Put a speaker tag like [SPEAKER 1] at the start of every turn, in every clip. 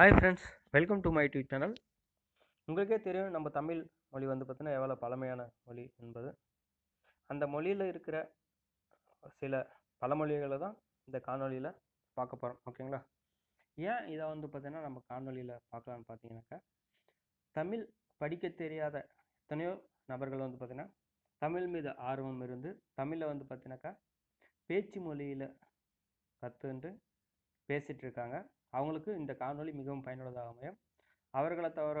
[SPEAKER 1] Hi friends welcome to my YouTube channel உங்களுக்கே தெரியும் நம்ம தமிழ் மொழி வந்து பார்த்தீங்கன்னா எவ்வளோ பழமையான மொழி என்பது. அந்த மொழியில் இருக்கிற சில பழமொழிகளை தான் இந்த காணொலியில் பார்க்க போகிறோம் ஓகேங்களா ஏன் இதை வந்து பார்த்தீங்கன்னா நம்ம காணொலியில் பார்க்கலான்னு பார்த்தீங்கன்னாக்கா தமிழ் படிக்க தெரியாத எத்தனையோ நபர்கள் வந்து பார்த்தீங்கன்னா தமிழ் மீது ஆர்வம் இருந்து தமிழை வந்து பார்த்தீங்கன்னாக்கா பேச்சு மொழியில் கற்றுன்ட்டு பேசிகிட்டு இருக்காங்க. அவங்களுக்கு இந்த காணொளி மிகவும் பயனுள்ளதாக அமையும். அவர்களை தவிர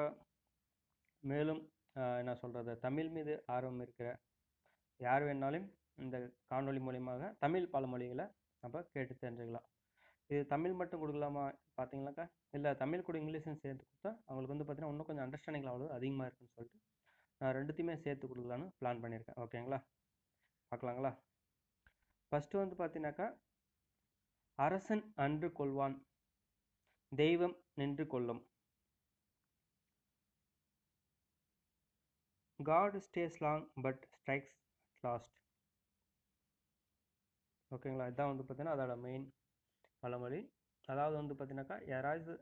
[SPEAKER 1] மேலும் என்ன சொல்கிறது தமிழ் மீது ஆர்வம் இருக்கிற யார் வேணாலும் இந்த காணொளி மூலியமாக தமிழ் பல மொழிகளை நம்ம கேட்டு தெரிஞ்சுக்கலாம். இது தமிழ் மட்டும் கொடுக்கலாமா பார்த்தீங்கன்னாக்கா? இல்லை தமிழ் கூட இங்கிலீஷும் சேர்த்து கொடுத்தா அவங்களுக்கு வந்து பார்த்தீங்கன்னா இன்னும் கொஞ்சம் அண்டர்ஸ்டாண்டிங் அவ்வளோ அதிகமாக இருக்குன்னு சொல்லிட்டு நான் ரெண்டுத்தையுமே சேர்த்து கொடுக்கலான்னு பிளான் பண்ணியிருக்கேன். ஓகேங்களா பார்க்கலாங்களா? ஃபஸ்ட்டு வந்து பார்த்தீங்கன்னாக்கா அரசன் அன்று கொள்வான். தெய்வம் நின்று கொள்ளும். God stays long but strikes last ஓகேங்களா இதான் வந்து பார்த்தீங்கன்னா அதோட மெயின் பழமொழி. அதாவது வந்து பார்த்தீங்கன்னாக்கா யாராவது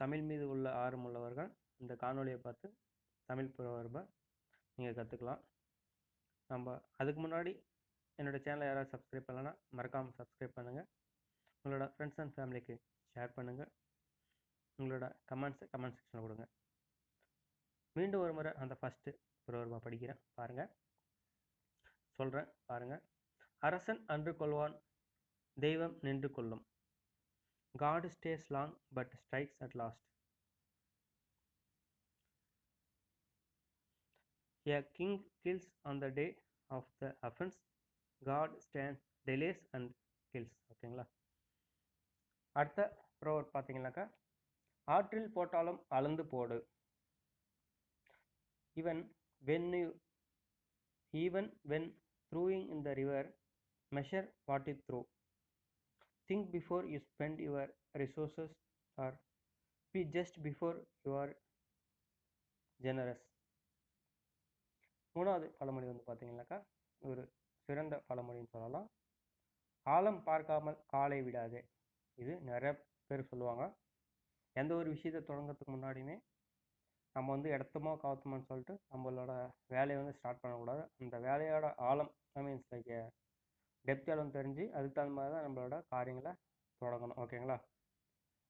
[SPEAKER 1] தமிழ் மீது உள்ள ஆர்வம் உள்ளவர்கள் இந்த காணொலியை பார்த்து தமிழ் புறவர்பை நீங்கள் கற்றுக்கலாம் நம்ம அதுக்கு முன்னாடி என்னோடய சேனலை யாராவது சப்ஸ்கிரைப் பண்ணலன்னா மறக்காமல் சப்ஸ்கிரைப் பண்ணுங்கள் உங்களோட ஃப்ரெண்ட்ஸ் அண்ட் ஃபேமிலிக்கு ஷேர் பண்ணுங்கள் உங்களோட கமெண்ட்ஸை கமெண்ட் செக்ஷனில் கொடுங்க. மீண்டும் ஒரு முறை அந்த ஃபஸ்ட்டு புரோர்மா படிக்கிறேன். பாருங்கள் சொல்கிறேன் பாருங்கள் அரசன் அன்று கொள்வான் தெய்வம் நின்று கொள்ளும். God stays long but strikes at last A king kills on the day of the offense. God stands, delays and kills. ஓகேங்களா அடுத்த ப்ரோவர் பார்த்தீங்கன்னாக்கா ஆற்றில் போட்டாலும் அளந்து போடு. Even when you even when throwing in the river measure what it threw think before you spend your resources or be just before you are generous மூணாவது பழமொழி வந்து பார்த்தீங்கன்னாக்கா ஒரு சிறந்த பழமொழின்னு சொல்லலாம். ஆழம் பார்க்காமல் காலை விடாதே. இது நிறைய பேர் சொல்லுவாங்க. எந்த ஒரு விஷயத்தை தொடங்கிறதுக்கு முன்னாடியுமே நம்ம வந்து இடத்தமோ கவுத்தமோன்னு சொல்லிட்டு நம்மளோட வேலையை வந்து ஸ்டார்ட் பண்ணக்கூடாது. அந்த வேலையோட ஆழம் ஐ மீன்ஸ் லைக் டெப்த் எல்லாம் தெரிஞ்சு அதுக்கு தகுந்த மாதிரி தான் நம்மளோட காரியங்களை தொடங்கணும். ஓகேங்களா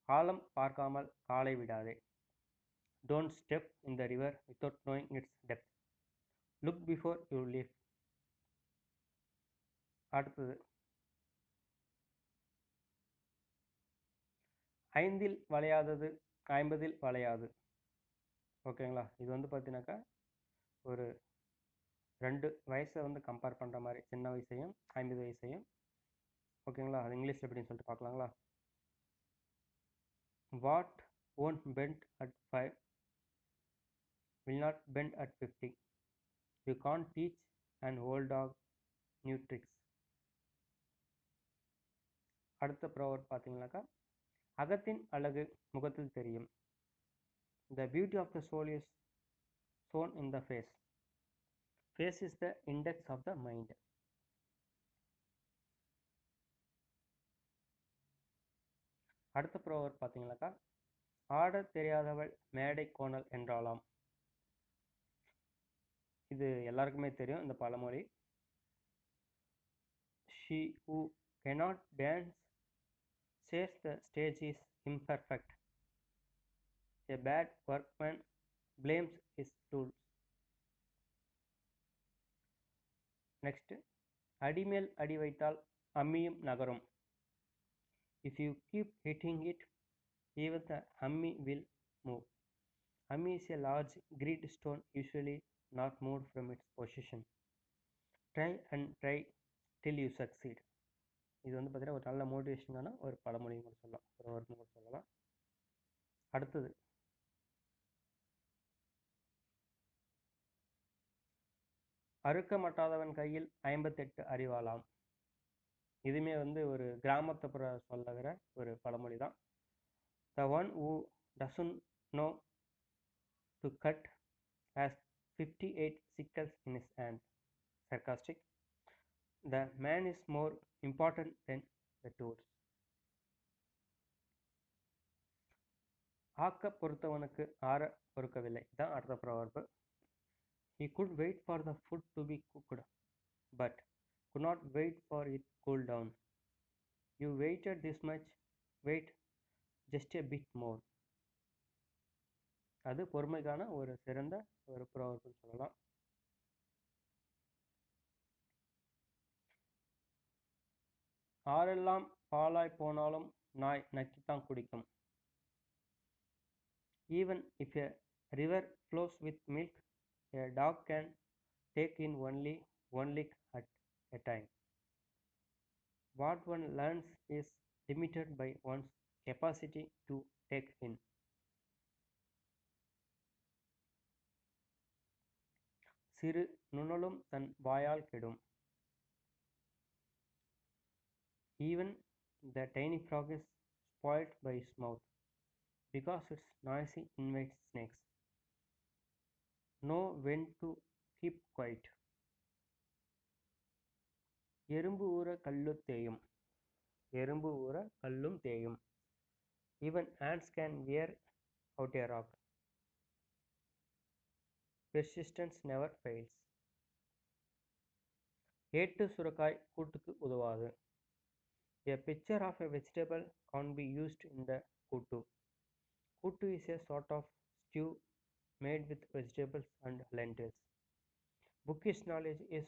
[SPEAKER 1] ஆழம் பார்க்காமல் காலை விடாதே. Don't step in the river without knowing its depth look before you leave அடுத்தது ஐந்தில் வளையாதது ஐம்பதில் வளையாது. ஓகேங்களா? இது வந்து பார்த்தீங்கன்னாக்கா ஒரு ரெண்டு வயசை வந்து கம்பேர் பண்ணுற மாதிரி சின்ன வயசையும் ஐம்பது வயசையும். ஓகேங்களா? அது இங்கிலீஷில் எப்படின்னு சொல்லிட்டு பார்க்கலாங்களா what won't bend at five will not bend at fifty you can't teach and old dog new tricks அடுத்த ப்ரோவர் பார்த்தீங்கன்னாக்கா அகத்தின் அழகு முகத்தில் தெரியும். The beauty of the soul is shown in the face face is the index of the mind அடுத்த proverb பார்த்தீங்கன்னாக்கா ஆட தெரியாதவள் மேடை கோணல் என்றாலாம் இது எல்லாருக்குமே தெரியும் இந்த பழமொழி. She who cannot dance says the stage is imperfect a bad workman blames his tools next அடிமேல் அடி வைத்தால் அம்மியும் நகரும் if you keep hitting it even the hummy will move hummy is a large grid stone usually not moved from its position try and try till you succeed இது வந்து பார்த்தீங்கன்னா ஒரு நல்ல மோட்டிவேஷனான ஒரு பழமொழியும் கூட சொல்லலாம். ஒரு வருடம் கூட சொல்லலாம். அடுத்தது. அறுக்க மாட்டாதவன் கையில் ஐம்பத்தெட்டு அறிவாளாம். இதுவுமே வந்து ஒரு கிராமத்தை சொல்லுகிற ஒரு பழமொழி தான் the one who doesn't know to cut has fifty eight sickles in his hand sarcastic the man is more important than the tools. ஆக்க பொறுத்தவனுக்கு ஆற பொறுக்கவில்லை தான் அடுத்த proverb he could wait for the food to be cooked but could not wait for it cool down you waited this much wait just a bit more அது பொறுமைக்கான ஒரு சிறந்த ஒரு ப்ரவர்புன்னு சொல்லலாம் ஆறெல்லாம் பாலாய் போனாலும் நாய் நக்கித்தான் குடிக்கும். Even if a river flows with milk a dog can take in only one lick at a time what one learns is limited by one's capacity to take in சிறு நுணலும் தன் வாயால் கெடும். Even the tiny frog is spoilt by its mouth, because its noisy invites snakes. Know when to keep quiet. எறும்பு ஊற கல்லு தேயும் எறும்பு ஊற கல்லும் தேயும் even ants can wear out a rock persistence never fails ஏட்டு சுரக்காய் கூட்டுக்கு உதவாது A picture of a vegetable can't be used in the kuttu. Kuttu is a sort of stew made with vegetables and lentils. Bookish knowledge is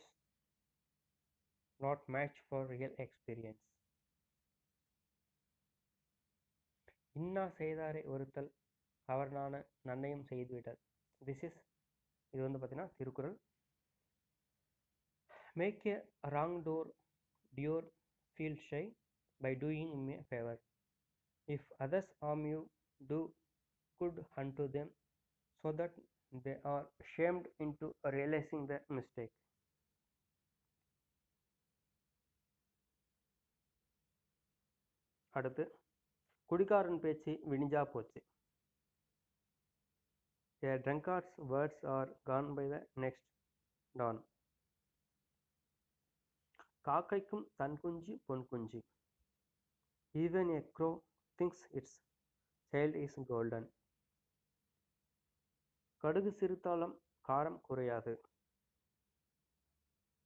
[SPEAKER 1] not match for real experience. இன்னா செய்தாரை ஒருத்தல் அவர் நான நன்னையும் செய்துவிட்டார் this is இது வந்து பார்த்தீங்கன்னா Thirukkural make a wrong door Dior Feel shy by doing me a favor. If others harm you, do good unto them so that they are shamed into realizing their mistake. அடுத்து குடிகாரன் பேச்சு விடிஞ்சா போச்சு A drunkard's words are gone by the next dawn. காக்கைக்கும் தன் குஞ்சு பொன் குஞ்சு Even a crow thinks its child is golden. கடுகு சிறுத்தாலும் காரம் குறையாது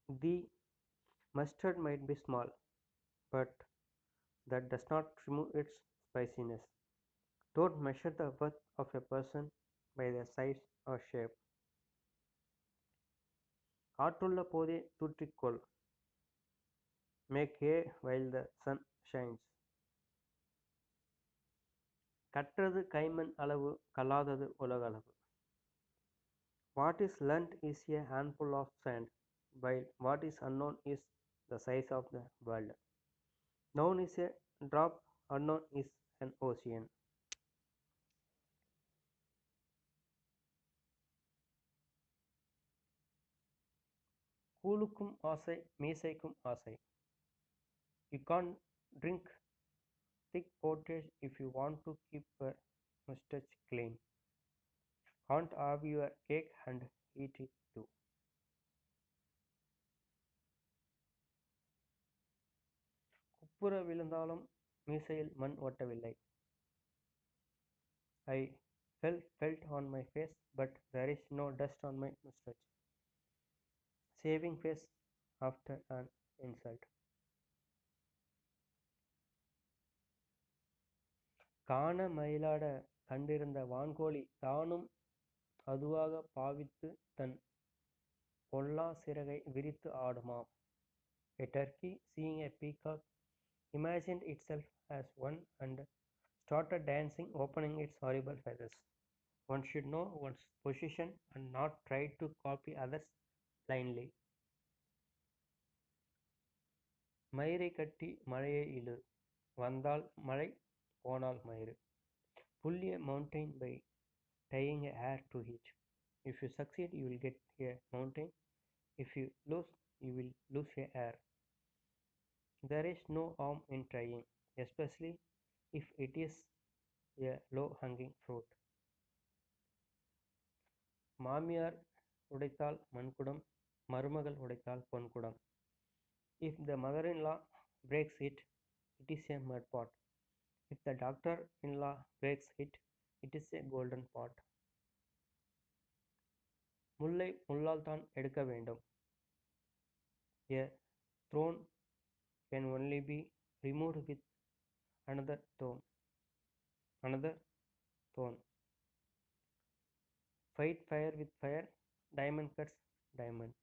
[SPEAKER 1] தி mustard might be small but that does not remove its spiciness don't measure the worth of a person by their size or shape காற்றுள்ள போதே தூற்றிக்கொள் make hay while the sun shines கற்றது கைமண் அளவு கல்லாதது உலகளவு what is learnt is a handful of sand while what is unknown is the size of the world known is a drop unknown is an ocean கூலுக்கும் ஆசை மீசைக்கும் ஆசை You can drink thick portage if you want to keep your mustache clean. Can't have your cake and eat it too. குப்புற விழுந்தாலும் மீசையில் மண் ஒட்டவில்லை I fell felt on my face but there is no dust on my mustache. Saving face after an insult. காண மயிலாட கண்டிருந்த வான்கோழி தானும் அதுவாக பாவித்து தன் பொல்லா சிறகை விரித்து ஆடுமாம் A turkey, seeing a peacock, imagined itself as one and started dancing, opening its horrible feathers. One should know one's position and not try to copy others blindly. மயிரை கட்டி மழையை இழு வந்தால் மழை போனால் மயிறு pull a mountain by tying a hair to it if you succeed you will get a mountain if you lose you will lose a hair there is no harm in trying especially if it is a low hanging fruit மாமியார் உடைத்தால் மண்குடம் மருமகள் உடைத்தால் பொன்குடம் if the mother-in-law breaks it it is a mud pot If the doctor-in-law breaks it, it is a golden pot. முல்லை முள்ளால் தான் எடுக்க வேண்டும் a thorn can only be remove with another thorn another thorn fight fire with fire diamond cuts diamond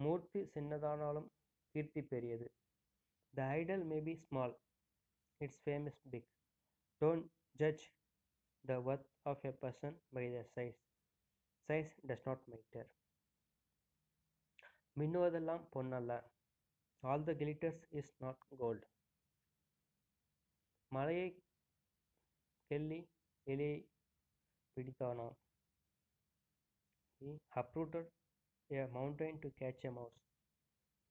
[SPEAKER 1] மூர்த்தி சின்னதானாலும் கீர்த்தி பெரியது the idol may be small it's famous big don't judge the worth of a person by the size size does not matter மின்னுவதெல்லாம் பொன்னல்ல all the glitters is not gold மலையை கெல்லி எலியை பிடித்தானாம் he uprooted a mountain to catch a mouse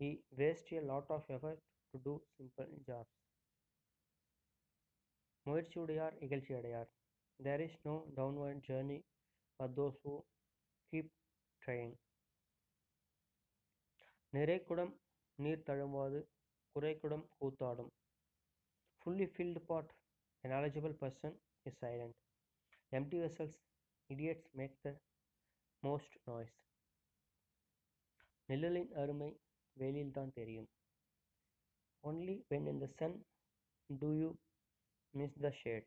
[SPEAKER 1] he wasted a lot of effort to do simple jobs முயற்சியுடையார் இகழ்ச்சியடையார் there is no downward journey for those who keep trying நிறைக்குடம் நீர் தழும்பாது குறைக்குடம் கூத்தாடும் fully filled pot a knowledgeable person is silent. Empty idiots make the most most நிழலின் அருமை வெளியில்தான் தெரியும் only when in the sun do you miss the shade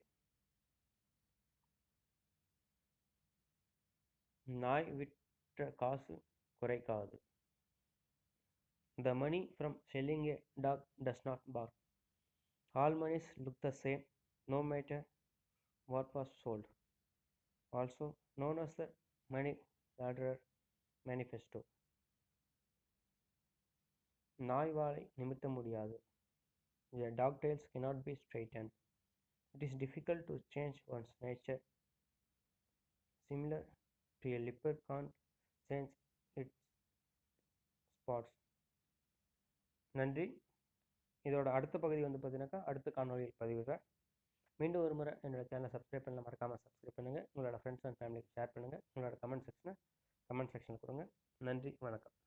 [SPEAKER 1] நாய் விற்ற காசு குறைக்காது The money from selling a dog does not bark. All monies look the same, no matter what was sold. Also known as the money launderer manifesto. நாய் வாழை நிமித்த முடியாது. த dog tails cannot be straightened. It is difficult to change one's nature. Similar to a leopard can't change its spots. நன்றி. இதோட அடுத்த பகுதி வந்து பார்த்தீங்கன்னாக்கா அடுத்த காணொலியில் பதிவுகிறேன் மீண்டும் ஒரு முறை என்னோடய சேனலை சப்ஸ்கிரைப் பண்ணல மறக்காமல் சப்ஸ்கிரைப் பண்ணுங்கள் உங்களோட ஃப்ரெண்ட்ஸ் அண்ட் ஃபேமிலிக்கு ஷேர் பண்ணுங்கள் உங்களோட கமெண்ட் செக்ஷனை கமெண்ட் செக்ஷன் கொடுங்க. நன்றி. வணக்கம்.